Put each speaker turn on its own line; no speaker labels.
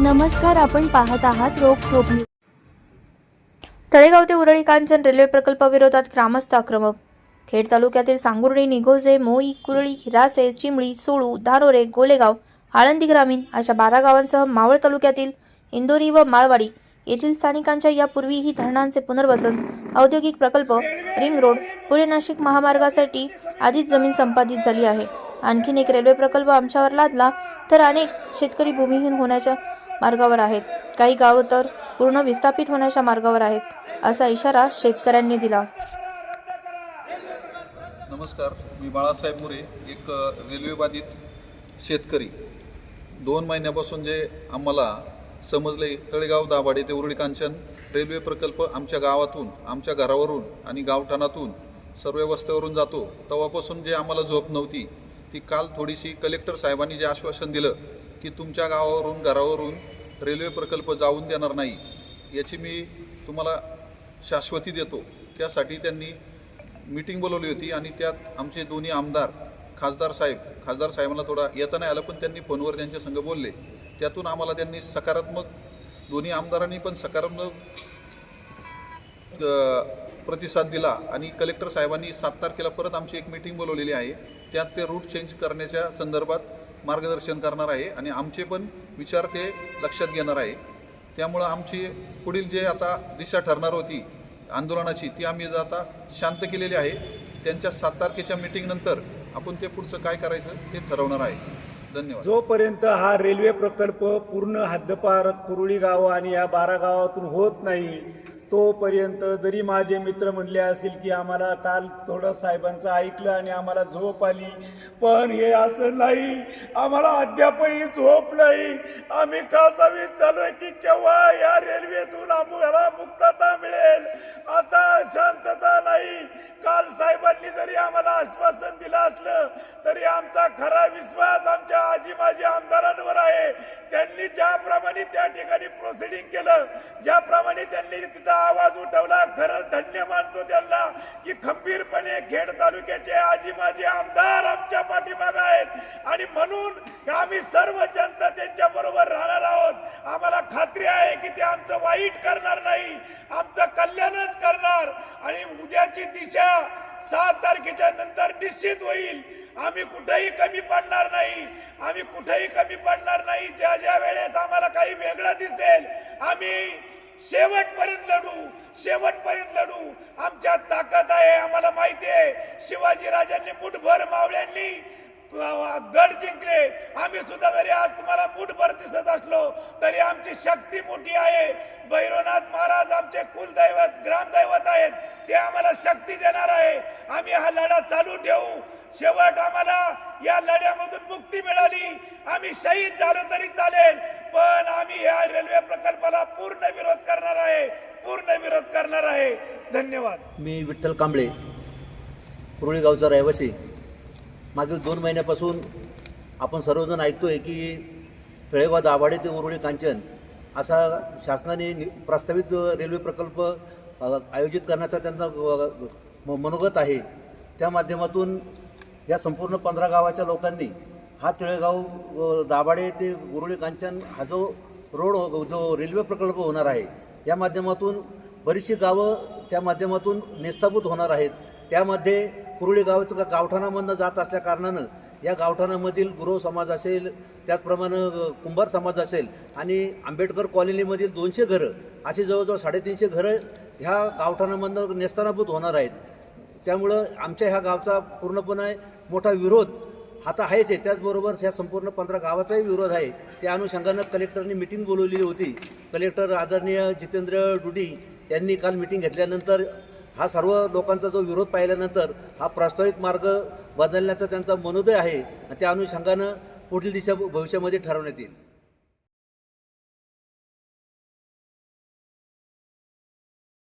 नमस्कार आपण पाहत आहात रोख टोप
तळेगाव ते उरळी कांचन रेल्वे प्रकल्पाविरोधात ग्रामस्थ आक्रमक. खेड तालुक्यातील सांगुर्डी निघोजे मोई कुरळी हिरासे चिमळी सोळू धारोरे गोलेगाव आळंदी ग्रामीण अशा बारा गावांसह मावळ तालुक्यातील इंदोरी व माळवाडी येथील स्थानिकांच्या यापूर्वीही धरणांचे पुनर्वसन औद्योगिक प्रकल्प रिंग रोड पुणे नाशिक महामार्गासाठी आधीच जमीन संपादित झाली आहे. आणखीन एक रेल्वे प्रकल्प आमच्यावर लादला तर अनेक शेतकरी भूमिहीन होण्याच्या मार्गावर आहेत. काही गावं तर पूर्ण विस्थापित होण्याच्या मार्गावर आहेत असा इशारा शेतकऱ्यांनी दिला.
नमस्कार मी बाळासाहेब मुरे एक रेल्वेबाधित शेतकरी. दोन महिन्यापासून जे आम्हाला समजले तळेगाव दाभाडे ते उरळी कांचन रेल्वे प्रकल्प आमच्या गावातून आमच्या घरावरून आणि गावठाणातून सर्व वस्त्यावरून जातो. तेव्हापासून जे आम्हाला झोप नव्हती ती काल थोडीशी कलेक्टर साहेबांनी जे आश्वासन दिलं की तुमच्या गावावरून घरावरून रेल्वे प्रकल्प जाऊन देणार नाही याची मी तुम्हाला शाश्वती देतो. त्यासाठी त्यांनी मीटिंग बोलवली होती आणि त्यात आमचे दोन्ही आमदार खासदार साहेब खासदार साहेबांना थोडा येता नाही आलं पण त्यांनी फोनवर त्यांच्या संग बोलले. त्यातून आम्हाला त्यांनी सकारात्मक दोन्ही आमदारांनी पण सकारात्मक प्रतिसाद दिला आणि कलेक्टर साहेबांनी सात तारखेला परत आमची एक मीटिंग बोलवलेली आहे. त्यात ते रूट चेंज करण्याच्या संदर्भात मार्गदर्शन करणार आहे आणि आमचे पण विचार ते लक्षात घेणार आहे. त्यामुळं आमची पुढील जे आता दिशा ठरणार होती आंदोलनाची ती आम्ही आता शांत केलेली आहे. त्यांच्या सात तारखेच्या मीटिंगनंतर आपण ते पुढचं काय करायचं ते ठरवणार आहे. धन्यवाद.
जोपर्यंत हा रेल्वे प्रकल्प पूर्ण हद्दपार कुरुळी गाव आणि या बारा गावातून होत नाही तोपर्यंत जरी माझे मित्र म्हणले असतील की आम्हाला काल थोडं साहेबांचं ऐकलं आणि आम्हाला झोप आली पण हे असं नाही. आम्हाला अद्यापही झोप नाही. आम्ही कासावीत विचारलं की केव्हा या रेल्वेतून आम्हाला मुक्तता मिळेल? आता शांतता नाही. ज्याप्रमाणे त्या ठिकाणी प्रोसिडिंग केलं ज्याप्रमाणे त्यांनी तिथं आवाज उठवला खरंच धन्य मानतो त्यांना की खंबीरपणे खेड तालुक्याचे आजी माजी आमदार आमच्या पाठीमागे आहेत. आणि म्हणून आम्ही सर्व जनता त्यांच्या बरोबर राहणार आहोत. आम्हाला खात्री आहे की ते आमचं वाईट करणार नाही. आमचं कल्याणच करणार. आणि उद्याची दिशा सात तारखेच्या नंतर निश्चित होईल. आम्ही कुठेही कमी पडणार नाही. आम्ही कुठेही कमी पडणार नाही. ज्या ज्या वेळेस आम्हाला काही वेगळं दिसेल आम्ही शेवटपर्यंत लढू. शेवटपर्यंत लढू. आमच्यात ताकद आहे आम्हाला माहिती आहे. शिवाजी राजांनी मुठभर मावळ्यांनी गड जिंकले. आम्ही सुद्धा जरी आज तुम्हाला मुठभर दिसत असलो तरी आमची शक्ती मोठी आहे. भैरवनाथ महाराज आमचे कुलदैवत ग्रामदैवत आहेत. आम्हाला शक्ती देणार आहे. आम्ही हा लढा चालू ठेवू. शेवट आम्हाला या लढ्यामधून मुक्ती मिळाली. आम्ही शहीद झालो तरी चालेल. पण आम्ही या रेल्वे प्रकल्पाला पूर्ण विरोध करणार आहे. पूर्ण विरोध करणार आहे. धन्यवाद.
मी विठ्ठल कांबळे कुरुळी गावचा रहिवासी. मागील दोन महिन्यापासून आपण सर्वजण ऐकतो आहे की तळेगाव दाभाडे ते उरुळी कांचन असा शासनाने नि- प्रस्तावित रेल्वे प्रकल्प आयोजित करण्याचा त्यांचा म- मनोगत आहे. त्या माध्यमातून या संपूर्ण पंधरा गावाच्या लोकांनी हा तळेगाव दाभाडे ते गुरुळी कांचन हा जो रोड हो- जो रेल्वे प्रकल्प होणार आहे या माध्यमातून बरीचशी गावं त्या माध्यमातून निस्ताभूत होणार आहेत. त्यामध्ये कुरुळी गावचं गावठाणामधनं जात असल्या कारणानं या गावठाणामधील गुरव समाज असेल त्याचप्रमाणे कुंभार समाज असेल आणि आंबेडकर कॉलनीमधील दोनशे घरं अशी जवळजवळ साडेतीनशे घरं ह्या गावठाणामधनं नेस्तानाभूत होणार आहेत. त्यामुळं आमच्या ह्या गावचा पूर्णपणे मोठा विरोध आता आहेच आहे. त्याचबरोबर ह्या संपूर्ण पंधरा गावाचाही विरोध आहे. त्या अनुषंगानं कलेक्टरनी मिटिंग बोलवलेली होती. कलेक्टर आदरणीय जितेंद्र डुडी यांनी काल मिटिंग घेतल्यानंतर हा सर्व लोकांचा जो विरोध पाहिल्यानंतर हा प्रस्तावित मार्ग बदलण्याचा त्यांचा मनोदय आहे. आणि त्या अनुषंगानं पुढील दिशा भविष्यामध्ये ठरवण्यात येईल.